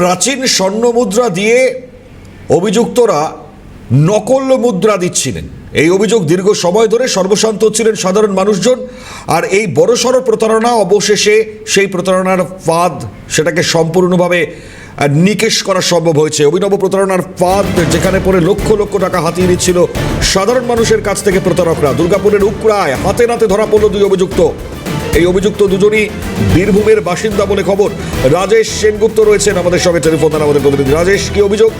প্রাচীন স্বর্ণ মুদ্রা দিয়ে অভিযুক্তরা নকল মুদ্রা দিচ্ছিলেন। এই অভিযোগ দীর্ঘ সময় ধরে সর্বশান্ত হচ্ছিলেন সাধারণ মানুষজন, আর এই বড়সড় প্রতারণা অবশেষে সেই প্রতারণার ফাঁদ সেটাকে সম্পূর্ণভাবে নিকেশ করা সম্ভব হয়েছে। অভিনব প্রতারণার ফাঁদ যেখানে পরে লক্ষ লক্ষ টাকা হাতিয়ে নিচ্ছিল সাধারণ মানুষের কাছ থেকে প্রতারকরা। দুর্গাপুরের উকড়ায় হাতে নাতে ধরা পড়ল দুই অভিযুক্ত। এই অভিযুক্ত দুজনই বীরভূমের বাসিন্দা বলে খবর। রাজেশ সেনগুপ্ত রয়েছেন আমাদের সঙ্গে। টেলিফোন আমাদের প্রতিনিধি। রাজেশ, কি অভিযোগ?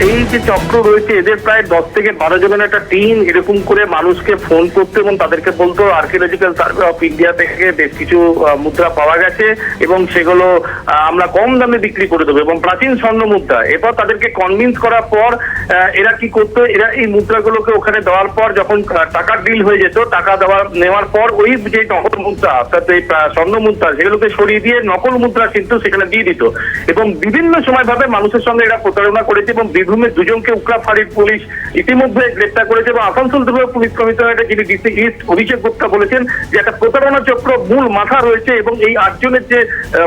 এই যে চক্র রয়েছে, এদের প্রায় দশ থেকে বারো জনের একটা টিম এরকম করে মানুষকে ফোন করতে এবং তাদেরকে বলতো আর্কিওলজিক্যাল সার্ভে অফ ইন্ডিয়া থেকে বেশ কিছু মুদ্রা পাওয়া গেছে এবং সেগুলো আমরা কম দামে বিক্রি করে দেবো এবং প্রাচীন স্বর্ণ মুদ্রা। এরপর তাদেরকে কনভিন্স করার পর এরা কি করতো? এরা এই মুদ্রাগুলোকে ওখানে দেওয়ার পর যখন টাকার ডিল হয়ে যেত, টাকা দেওয়া, নেওয়ার পর ওই যে নকল মুদ্রা, অর্থাৎ এই স্বর্ণ মুদ্রা, সেগুলোকে সরিয়ে দিয়ে নকল মুদ্রা কিন্তু সেখানে দিয়ে দিত। এবং বিভিন্ন সময় ভাবে মানুষের সঙ্গে এরা প্রতারণা করেছে এবং বীরভূমের দুজনকে উকরা ফাঁড়ির পুলিশ ইতিমধ্যে গ্রেপ্তার করেছে এবং আসানসোল দুর্গ পুলিশ কমিশনারের যিনি ডিসি ইস্ট অভিষেক গুপ্তা বলেছেন যে একটা প্রতারণা চক্র মূল মাথা রয়েছে এবং এই আটজনের যে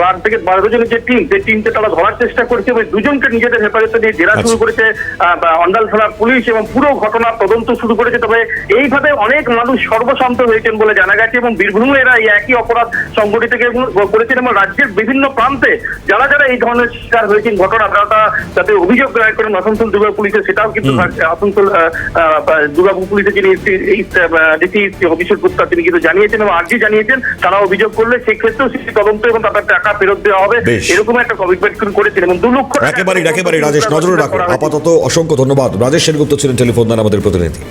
আট থেকে বারো জনের যে টিম সেই টিমকে তারা ধরার চেষ্টা করেছে এবং দুজনকে নিজেদের হেফাজতে নিয়ে জেরা শুরু আচ্ছা। করেছে অন্ডাল থানার পুলিশ এবং পুরো ঘটনার তদন্ত শুরু করেছে তবে এইভাবে অনেক মানুষ সর্বশান্ত হয়েছেন বলে জানা গেছে এবং বীরভূমে এরা এই একই অপরাধ সংগঠিত করেছেন এবং রাজ্যের বিভিন্ন প্রান্তে যারা যারা এই ধরনের শিকার হয়েছেন ঘটনা তারা তা- যাতে অভিযোগ দায়ের করেন আসানসোল দুর্গা পুলিশে সেটাও কিন্তু আসানসোল দুর্গাপুর পুলিশের যিনি ডিসি অভিষেক গুপ্তা তিনি কিন্তু জানিয়েছেন এবং আর্জি জানিয়েছেন তারা অভিযোগ করলে সেক্ষেত্রেও সেই তদন্ত এবং তাদের টাকা ফেরত দেওয়া হবে। এরকম একটা কমিটমেন্ট করেছেন এবং দু লক্ষ একেবারে একেবারেই রাজেশ নজরে রাখো আপাতত অসংখ্য ধন্যবাদ। রাজেশ সেনগুপ্ত ছিলেন টেলিফোন দ্বারা আমাদের প্রতিনিধি।